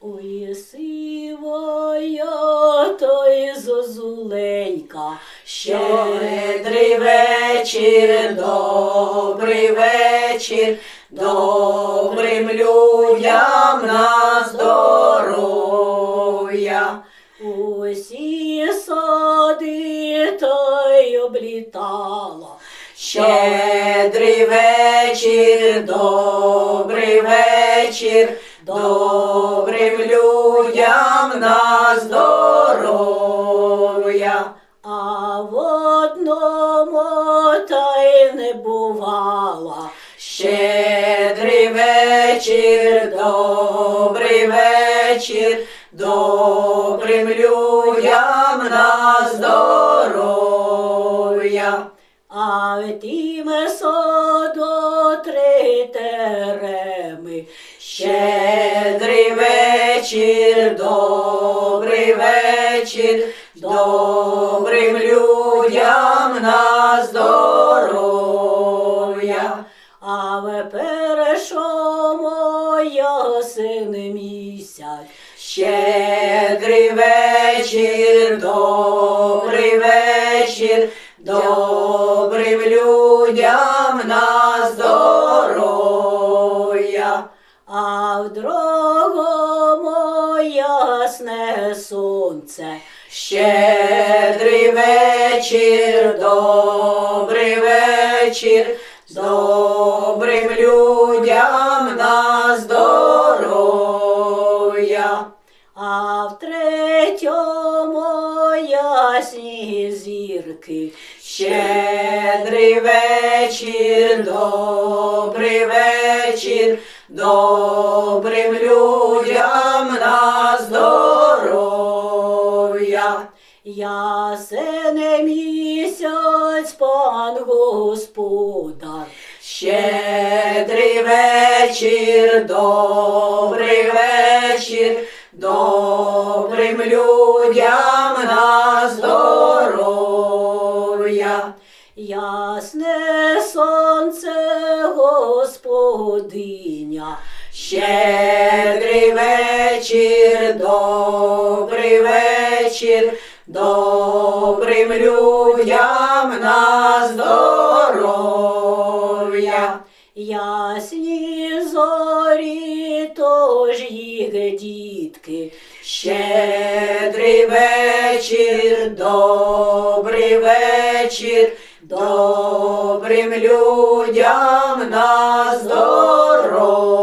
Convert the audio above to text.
Ой, сивая, то й зозуленька, Щедрий вечір, добрий вечір, добрим людям на здоров'я. Усі сади та облітала. Щедрий вечір, добрий вечір, добрим людям на здоров'я. А в одному та й не бувала. Щедрий вечір, добрий вечір, добрим людям на здоров'я. Тім саду три. Щедрий вечір, добрий вечір, добрим людям на здоров'я. А в першому ясен місяць. Щедрий вечір, добрий вечір, добрим людям на здоров'я. А в другому ясне сонце. Щедрий вечір, добрий вечір, добрим людям на здоров'я. А в третьому ясні зірки. Щедрий вечір, добрий вечір, добрим людям на здоров'я. Ясене місяць пан господар. Щедрий вечір, добрий вечір, добрим людям на здоров'я. Ясне сонце господиня. Щедрий вечір, добрий вечір, добрим людям на здоров'я. Ясні зорі, тож їх дітки. Щедрий вечір, добрий вечір, добрим людям на здоров'я.